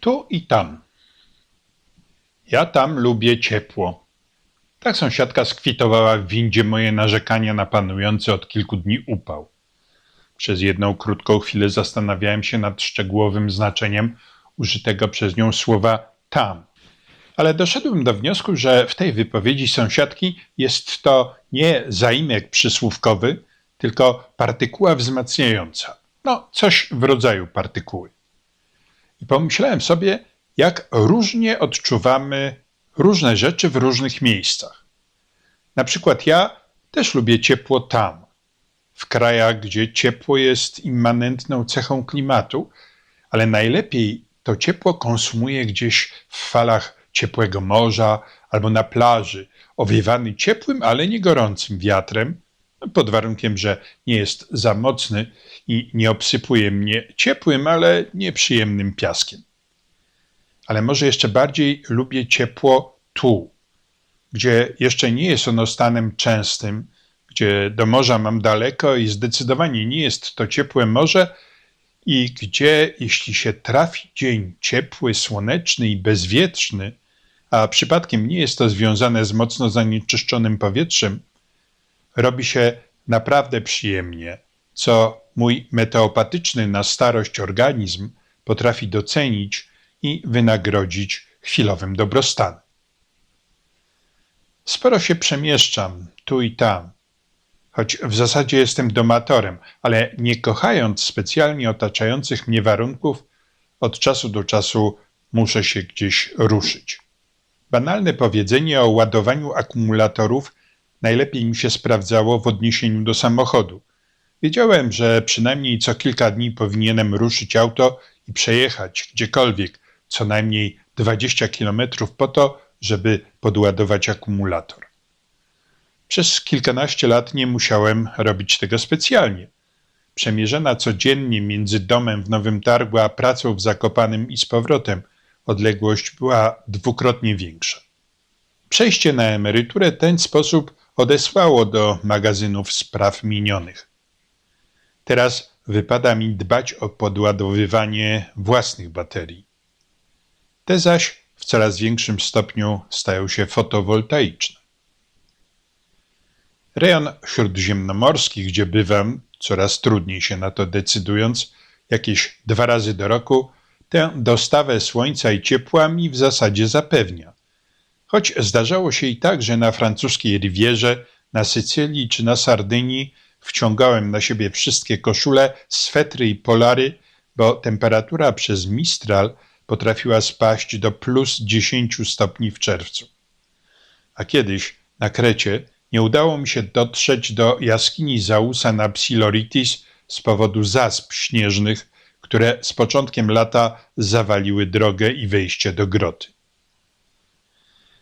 Tu i tam. Ja tam lubię ciepło. Tak sąsiadka skwitowała w windzie moje narzekania na panujący od kilku dni upał. Przez jedną krótką chwilę zastanawiałem się nad szczegółowym znaczeniem użytego przez nią słowa tam. Ale doszedłem do wniosku, że w tej wypowiedzi sąsiadki jest to nie zaimek przysłówkowy, tylko partykuła wzmacniająca. No, coś w rodzaju partykuły. I pomyślałem sobie, jak różnie odczuwamy różne rzeczy w różnych miejscach. Na przykład ja też lubię ciepło tam, w krajach, gdzie ciepło jest immanentną cechą klimatu, ale najlepiej to ciepło konsumuję gdzieś w falach ciepłego morza albo na plaży, owiewany ciepłym, ale nie gorącym wiatrem, pod warunkiem, że nie jest za mocny i nie obsypuje mnie ciepłym, ale nieprzyjemnym piaskiem. Ale może jeszcze bardziej lubię ciepło tu, gdzie jeszcze nie jest ono stanem częstym, gdzie do morza mam daleko i zdecydowanie nie jest to ciepłe morze, i gdzie, jeśli się trafi dzień ciepły, słoneczny i bezwietrzny, a przypadkiem nie jest to związane z mocno zanieczyszczonym powietrzem, robi się naprawdę przyjemnie, co mój meteopatyczny na starość organizm potrafi docenić i wynagrodzić chwilowym dobrostanem. Sporo się przemieszczam tu i tam, choć w zasadzie jestem domatorem, ale nie kochając specjalnie otaczających mnie warunków, od czasu do czasu muszę się gdzieś ruszyć. Banalne powiedzenie o ładowaniu akumulatorów najlepiej mi się sprawdzało w odniesieniu do samochodu. Wiedziałem, że przynajmniej co kilka dni powinienem ruszyć auto i przejechać gdziekolwiek co najmniej 20 kilometrów po to, żeby podładować akumulator. Przez kilkanaście lat nie musiałem robić tego specjalnie. Przemierzona codziennie między domem w Nowym Targu a pracą w Zakopanym i z powrotem odległość była dwukrotnie większa. Przejście na emeryturę ten sposób odesłało do magazynów spraw minionych. Teraz wypada mi dbać o podładowywanie własnych baterii. Te zaś w coraz większym stopniu stają się fotowoltaiczne. Rejon śródziemnomorski, gdzie bywam, coraz trudniej się na to decydując, jakieś dwa razy do roku, tę dostawę słońca i ciepła mi w zasadzie zapewnia. Choć zdarzało się i tak, że na francuskiej Rivierze, na Sycylii czy na Sardynii wciągałem na siebie wszystkie koszule, swetry i polary, bo temperatura przez Mistral potrafiła spaść do plus 10 stopni w czerwcu. A kiedyś na Krecie nie udało mi się dotrzeć do jaskini Zausa na Psiloritis z powodu zasp śnieżnych, które z początkiem lata zawaliły drogę i wejście do groty.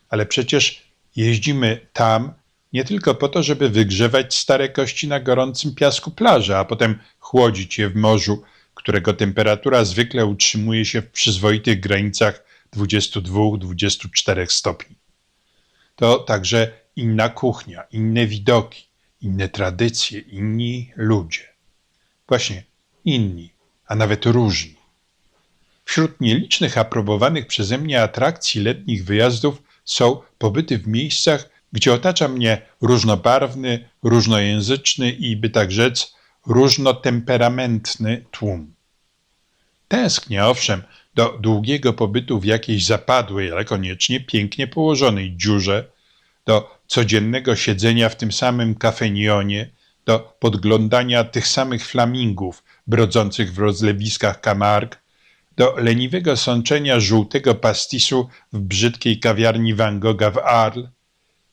Ale przecież jeździmy tam nie tylko po to, żeby wygrzewać stare kości na gorącym piasku plaży, a potem chłodzić je w morzu, którego temperatura zwykle utrzymuje się w przyzwoitych granicach 22-24 stopni. To także inna kuchnia, inne widoki, inne tradycje, inni ludzie. Właśnie inni, a nawet różni. Wśród nielicznych aprobowanych przeze mnie atrakcji letnich wyjazdów są pobyty w miejscach, gdzie otacza mnie różnobarwny, różnojęzyczny i, by tak rzec, różnotemperamentny tłum. Tęsknię, owszem, do długiego pobytu w jakiejś zapadłej, ale koniecznie pięknie położonej dziurze, do codziennego siedzenia w tym samym kafenionie, do podglądania tych samych flamingów brodzących w rozlewiskach Camargue, do leniwego sączenia żółtego pastisu w brzydkiej kawiarni Van Gogha w Arles,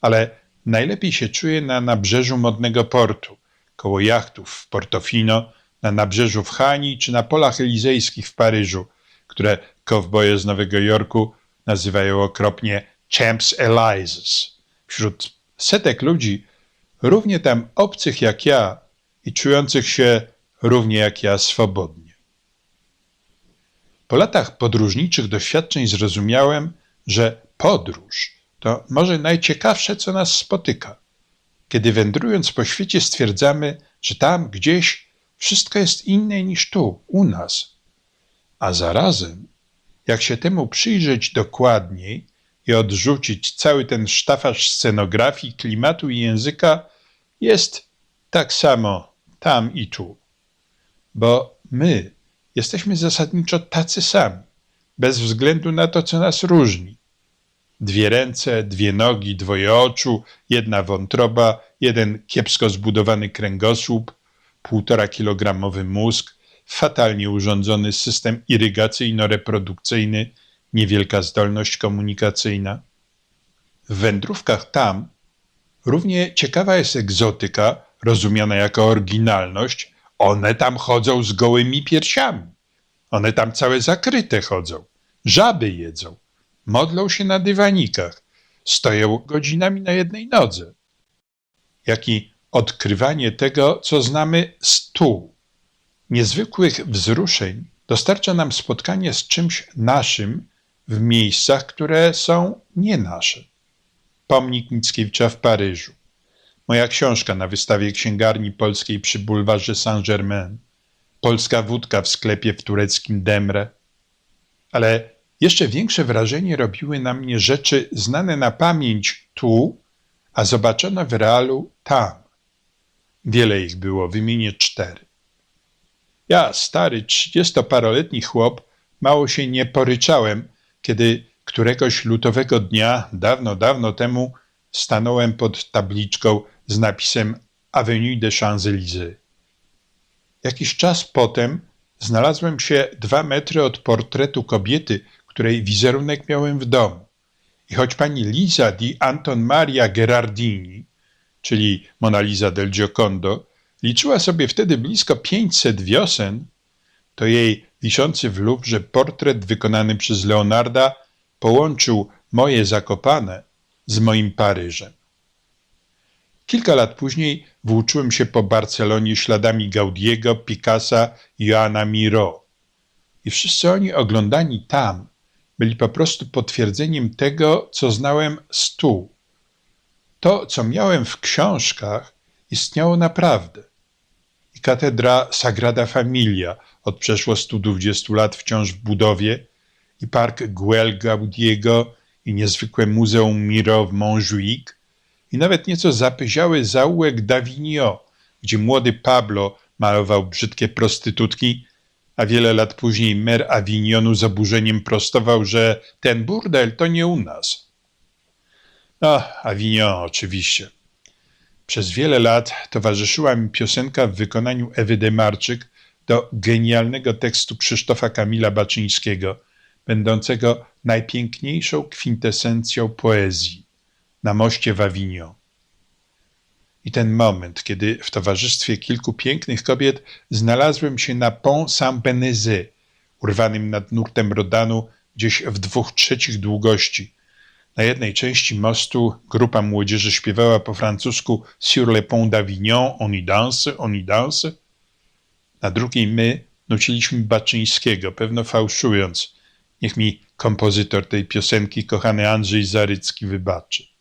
ale najlepiej się czuję na nabrzeżu modnego portu, koło jachtów w Portofino, na nabrzeżu w Hani czy na polach elizejskich w Paryżu, które kowboje z Nowego Jorku nazywają okropnie Champs Elysees. Wśród setek ludzi, równie tam obcych jak ja i czujących się równie jak ja swobodnie. Po latach podróżniczych doświadczeń zrozumiałem, że podróż to może najciekawsze, co nas spotyka. Kiedy wędrując po świecie stwierdzamy, że tam gdzieś wszystko jest inne niż tu, u nas, a zarazem jak się temu przyjrzeć dokładniej i odrzucić cały ten sztafaż scenografii, klimatu i języka, jest tak samo tam i tu. Bo my jesteśmy zasadniczo tacy sami, bez względu na to, co nas różni. Dwie ręce, dwie nogi, dwoje oczu, jedna wątroba, jeden kiepsko zbudowany kręgosłup, półtora kilogramowy mózg, fatalnie urządzony system irygacyjno-reprodukcyjny, niewielka zdolność komunikacyjna. W wędrówkach tam równie ciekawa jest egzotyka, rozumiana jako oryginalność. One tam chodzą z gołymi piersiami. One tam całe zakryte chodzą. Żaby jedzą. Modlą się na dywanikach. Stoją godzinami na jednej nodze. Jak i odkrywanie tego, co znamy z tu. Niezwykłych wzruszeń dostarcza nam spotkanie z czymś naszym w miejscach, które są nie nasze. Pomnik Mickiewicza w Paryżu. Moja książka na wystawie księgarni polskiej przy bulwarze Saint-Germain. Polska wódka w sklepie w tureckim Demre. Ale jeszcze większe wrażenie robiły na mnie rzeczy znane na pamięć tu, a zobaczone w realu tam. Wiele ich było, wymienię cztery. Ja, stary, trzydziestoparoletni chłop, mało się nie poryczałem, kiedy któregoś lutowego dnia, dawno, dawno temu, stanąłem pod tabliczką z napisem Avenue des Champs-Élysées. Jakiś czas potem znalazłem się dwa metry od portretu kobiety, której wizerunek miałem w domu. I choć pani Lisa di Anton Maria Gherardini, czyli Mona Lisa del Giocondo, liczyła sobie wtedy blisko 500 wiosen, to jej wiszący w Louvre portret wykonany przez Leonarda połączył moje Zakopane z moim Paryżem. Kilka lat później włóczyłem się po Barcelonie śladami Gaudiego, Picassa i Joana Miro. I wszyscy oni oglądani tam byli po prostu potwierdzeniem tego, co znałem z tu. To, co miałem w książkach, istniało naprawdę. I katedra Sagrada Familia od przeszło 120 lat wciąż w budowie, i park Guel Gaudiego, i niezwykłe Muzeum Miro w Montjuic, i nawet nieco zapyziały zaułek d'Avignon, gdzie młody Pablo malował brzydkie prostytutki, a wiele lat później mer Avignonu z oburzeniem prostował, że ten burdel to nie u nas. No, Avignon oczywiście. Przez wiele lat towarzyszyła mi piosenka w wykonaniu Ewy Demarczyk do genialnego tekstu Krzysztofa Kamila Baczyńskiego, będącego najpiękniejszą kwintesencją poezji na moście w Avignon. I ten moment, kiedy w towarzystwie kilku pięknych kobiet znalazłem się na Pont Saint-Benezet, urwanym nad nurtem Rodanu gdzieś w dwóch trzecich długości. Na jednej części mostu grupa młodzieży śpiewała po francusku Sur le pont d'Avignon, on y danse, on y danse. Na drugiej my nuciliśmy Baczyńskiego, pewno fałszując. Niech mi kompozytor tej piosenki, kochany Andrzej Zarycki, wybaczy.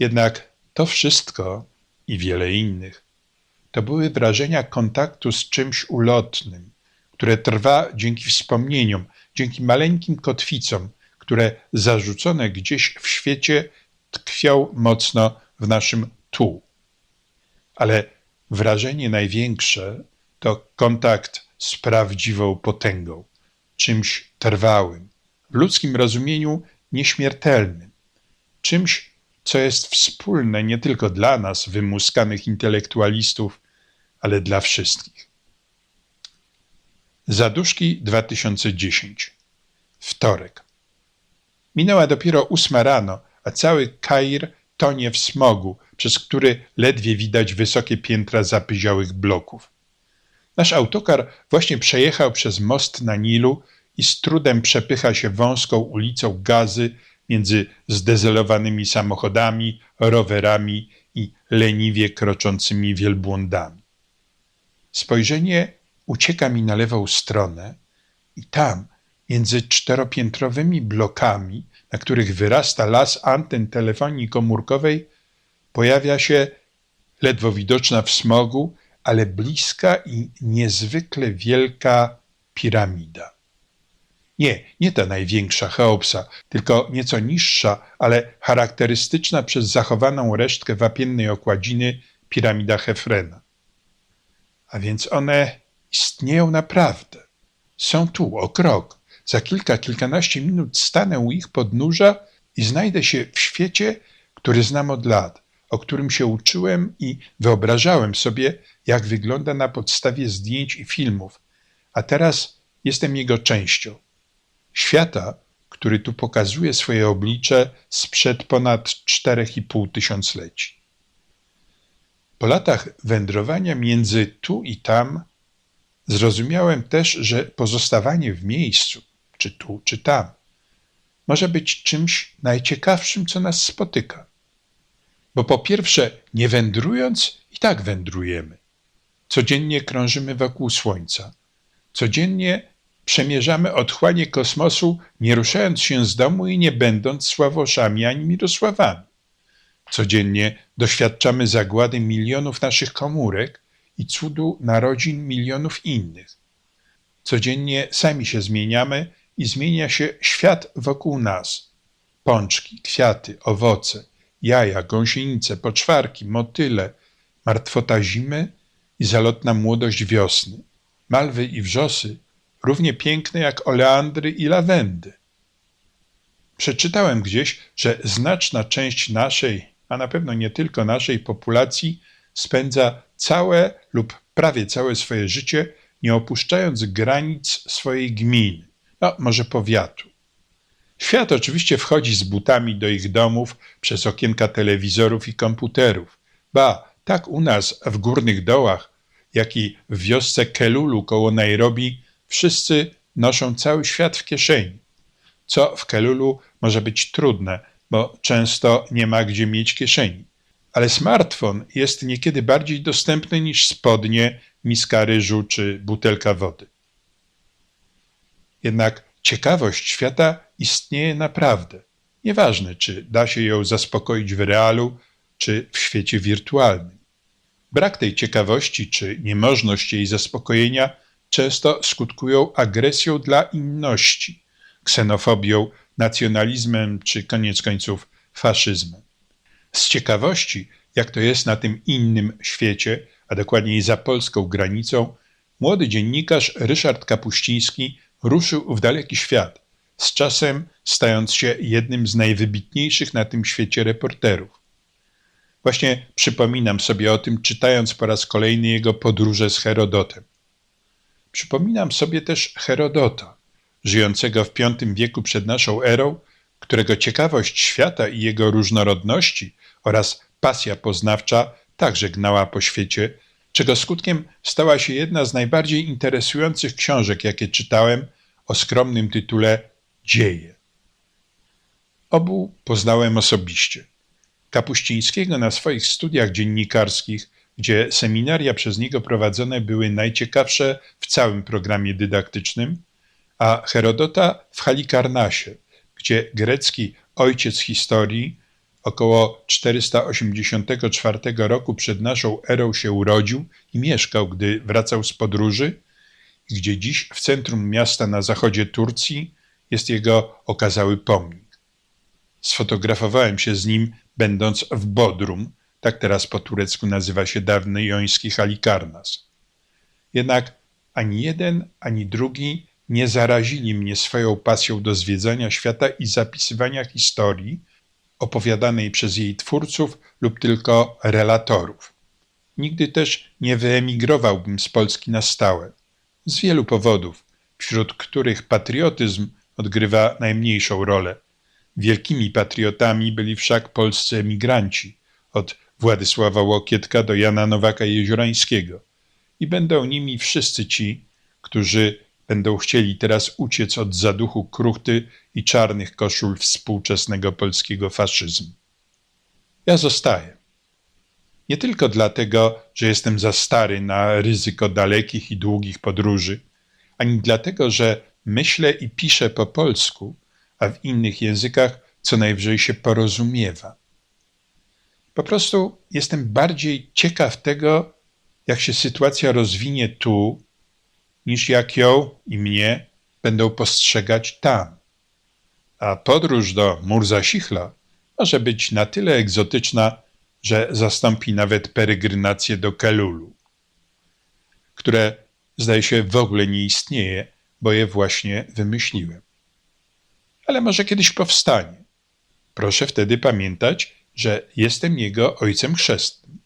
Jednak to wszystko i wiele innych to były wrażenia kontaktu z czymś ulotnym, które trwa dzięki wspomnieniom, dzięki maleńkim kotwicom, które zarzucone gdzieś w świecie tkwią mocno w naszym tu. Ale wrażenie największe to kontakt z prawdziwą potęgą, czymś trwałym, w ludzkim rozumieniu nieśmiertelnym, czymś co jest wspólne nie tylko dla nas, wymuskanych intelektualistów, ale dla wszystkich. Zaduszki 2010. Wtorek. Minęła dopiero ósma rano, a cały Kair tonie w smogu, przez który ledwie widać wysokie piętra zapyziałych bloków. Nasz autokar właśnie przejechał przez most na Nilu i z trudem przepycha się wąską ulicą Gazy między zdezelowanymi samochodami, rowerami i leniwie kroczącymi wielbłądami. Spojrzenie ucieka mi na lewą stronę i tam, między czteropiętrowymi blokami, na których wyrasta las anten telefonii komórkowej, pojawia się, ledwo widoczna w smogu, ale bliska i niezwykle wielka piramida. Nie, nie ta największa Cheopsa, tylko nieco niższa, ale charakterystyczna przez zachowaną resztkę wapiennej okładziny piramida Hefrena. A więc one istnieją naprawdę. Są tu, o krok. Za kilka, kilkanaście minut stanę u ich podnóża i znajdę się w świecie, który znam od lat, o którym się uczyłem i wyobrażałem sobie, jak wygląda na podstawie zdjęć i filmów, a teraz jestem jego częścią. Świata, który tu pokazuje swoje oblicze sprzed ponad czterech i pół tysiącleci. Po latach wędrowania między tu i tam zrozumiałem też, że pozostawanie w miejscu, czy tu, czy tam, może być czymś najciekawszym, co nas spotyka. Bo po pierwsze, nie wędrując, i tak wędrujemy. Codziennie krążymy wokół Słońca. Codziennie przemierzamy otchłanie kosmosu, nie ruszając się z domu i nie będąc Sławoszami ani Mirosławami. Codziennie doświadczamy zagłady milionów naszych komórek i cudu narodzin milionów innych. Codziennie sami się zmieniamy i zmienia się świat wokół nas. Pączki, kwiaty, owoce, jaja, gąsienice, poczwarki, motyle, martwota zimy i zalotna młodość wiosny, malwy i wrzosy, równie piękne jak oleandry i lawendy. Przeczytałem gdzieś, że znaczna część naszej, a na pewno nie tylko naszej populacji spędza całe lub prawie całe swoje życie, nie opuszczając granic swojej gminy, no może powiatu. Świat oczywiście wchodzi z butami do ich domów przez okienka telewizorów i komputerów. Ba, tak u nas w górnych dołach, jak i w wiosce Kelulu koło Nairobi, wszyscy noszą cały świat w kieszeni. Co w Kelulu może być trudne, bo często nie ma gdzie mieć kieszeni. Ale smartfon jest niekiedy bardziej dostępny niż spodnie, miska ryżu czy butelka wody. Jednak ciekawość świata istnieje naprawdę. Nieważne, czy da się ją zaspokoić w realu, czy w świecie wirtualnym. Brak tej ciekawości, czy niemożność jej zaspokojenia często skutkują agresją dla inności, ksenofobią, nacjonalizmem, czy koniec końców faszyzmem. Z ciekawości, jak to jest na tym innym świecie, a dokładniej za polską granicą, młody dziennikarz Ryszard Kapuściński ruszył w daleki świat, z czasem stając się jednym z najwybitniejszych na tym świecie reporterów. Właśnie przypominam sobie o tym, czytając po raz kolejny jego podróże z Herodotem. Przypominam sobie też Herodota, żyjącego w V wieku przed naszą erą, którego ciekawość świata i jego różnorodności oraz pasja poznawcza także gnała po świecie, czego skutkiem stała się jedna z najbardziej interesujących książek, jakie czytałem, o skromnym tytule Dzieje. Obu poznałem osobiście. Kapuścińskiego na swoich studiach dziennikarskich, gdzie seminaria przez niego prowadzone były najciekawsze w całym programie dydaktycznym, a Herodota w Halikarnasie, gdzie grecki ojciec historii około 484 roku przed naszą erą się urodził i mieszkał, gdy wracał z podróży, gdzie dziś w centrum miasta na zachodzie Turcji jest jego okazały pomnik. Sfotografowałem się z nim, będąc w Bodrum, tak teraz po turecku nazywa się dawny joński Halikarnas. Jednak ani jeden, ani drugi nie zarazili mnie swoją pasją do zwiedzania świata i zapisywania historii opowiadanej przez jej twórców lub tylko relatorów. Nigdy też nie wyemigrowałbym z Polski na stałe. Z wielu powodów, wśród których patriotyzm odgrywa najmniejszą rolę. Wielkimi patriotami byli wszak polscy emigranci, od Władysława Łokietka do Jana Nowaka Jeziorańskiego. I będą nimi wszyscy ci, którzy będą chcieli teraz uciec od zaduchu kruchty i czarnych koszul współczesnego polskiego faszyzmu. Ja zostaję. Nie tylko dlatego, że jestem za stary na ryzyko dalekich i długich podróży, ani dlatego, że myślę i piszę po polsku, a w innych językach co najwyżej się porozumiewa. Po prostu jestem bardziej ciekaw tego, jak się sytuacja rozwinie tu, niż jak ją i mnie będą postrzegać tam. A podróż do Murzasichla może być na tyle egzotyczna, że zastąpi nawet peregrynację do Kelulu, które zdaje się w ogóle nie istnieje, bo je właśnie wymyśliłem. Ale może kiedyś powstanie. Proszę wtedy pamiętać, że jestem jego ojcem chrzestnym.